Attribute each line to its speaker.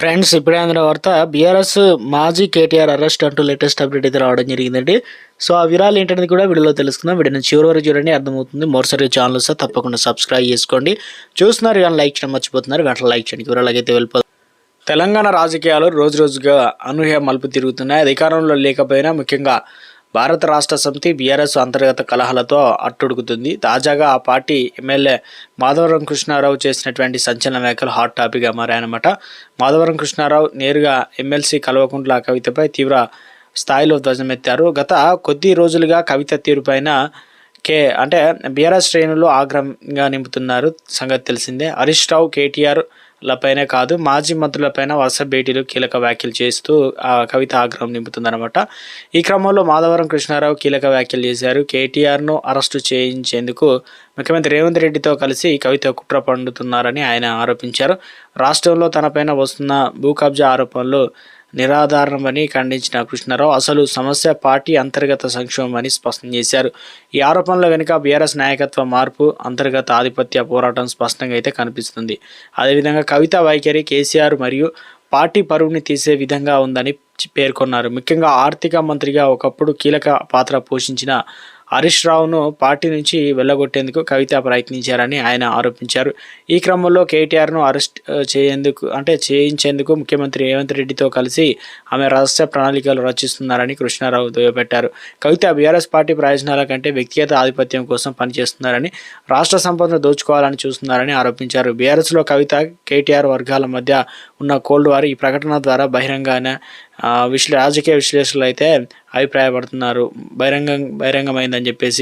Speaker 1: Friends ఇప్పుడే అందిన వార్త బీఆర్ఎస్ మాజీ కేటీఆర్ అరెస్ట్ అంటూ లేటెస్ట్ అప్డేట్ అయితే రావడం జరిగిందండి. సో ఆ వివరాలు ఏంటనేది కూడా వీడియోలో తెలుసుకుందాం. వీడియోని చివరి వరకు చూడండి అర్థమవుతుంది. మరోసారి ఛానల్ సార్ తప్పకుండా సబ్స్క్రైబ్ చేసుకోండి. చూస్తున్నారు కానీ లైక్ చేయడం మర్చిపోతున్నారు వెంటనే లైక్ చేయండి. వివరాలు అయితే వెళ్ళిపోతుంది తెలంగాణ రాజకీయాలు రోజు రోజుగా అనూహ్య మలుపు తిరుగుతున్నాయి. అధికారంలో లేకపోయినా ముఖ్యంగా భారత రాష్ట్ర సమితి బీఆర్ఎస్ అంతర్గత కలహాలతో అట్టుడుగుతుంది తాజాగా ఆ పార్టీ ఎమ్మెల్యే మాధవరం కృష్ణారావు చేసినటువంటి సంచలన వ్యాఖ్యలు హాట్ టాపిక్గా మారాయన్నమాట. మాధవరం కృష్ణారావు నేరుగా ఎమ్మెల్సీ కల్వకుంట్ల కవితపై తీవ్ర స్థాయిలో ధ్వజమెత్తారు. గత కొద్ది రోజులుగా కవిత తీరుపైన కే అంటే బీఆర్ఎస్ శ్రేణులు ఆగ్రహంగా నింపుతున్నారు. సంగతి తెలిసిందే. హరీష్ రావు కేటీఆర్ లపైనే కాదు మాజీ మంత్రులపైన వరుస భేటీలు కీలక వ్యాఖ్యలు చేస్తూ ఆ కవిత ఆగ్రహం నింపుతుందన్నమాట. ఈ క్రమంలో మాధవరం కృష్ణారావు కీలక వ్యాఖ్యలు చేశారు. కేటీఆర్ను అరెస్టు చేయించేందుకు ముఖ్యమంత్రి రేవంత్ రెడ్డితో కలిసి కవిత కుట్ర పండుతున్నారని ఆయన ఆరోపించారు. రాష్ట్రంలో తనపైన వస్తున్న భూ కబ్జా ఆరోపణలు నిరాధారణమని ఖండించిన కృష్ణారావు అసలు సమస్య పార్టీ అంతర్గత సంక్షోభమని స్పష్టం చేశారు. ఈ ఆరోపణల వెనుక బీఆర్ఎస్ నాయకత్వ మార్పు అంతర్గత ఆధిపత్య పోరాటం స్పష్టంగా అయితే కనిపిస్తుంది. అదేవిధంగా కవిత వైఖరి కేసీఆర్ మరియు పార్టీ పరువుని తీసే విధంగా ఉందని పేర్కొన్నారు. ముఖ్యంగా ఆర్థిక మంత్రిగా ఒకప్పుడు కీలక పాత్ర పోషించిన హరీష్ రావును పార్టీ నుంచి వెళ్ళగొట్టేందుకు కవిత ప్రయత్నించారని ఆయన ఆరోపించారు. ఈ క్రమంలో కేటీఆర్ను అరెస్ట్ చేయేందుకు అంటే చేయించేందుకు ముఖ్యమంత్రి రేవంత్ రెడ్డితో కలిసి ఆమె రహస్య ప్రణాళికలు రచిస్తున్నారని కృష్ణారావు దుయ్యబెట్టారు. కవిత బీఆర్ఎస్ పార్టీ ప్రయోజనాల కంటే వ్యక్తిగత ఆధిపత్యం కోసం పనిచేస్తున్నారని రాష్ట్ర సంపదను దోచుకోవాలని చూస్తున్నారని ఆరోపించారు. బీఆర్ఎస్లో కవిత కేటీఆర్ వర్గాల మధ్య ఉన్న కోల్డ్ వార్ ఈ ప్రకటన ద్వారా బహిరంగానే విశ్లే రాజకీయ విశ్లేషకులు అయితే అభిప్రాయపడుతున్నారు. బహిరంగ బహిరంగమైందని చెప్పేసి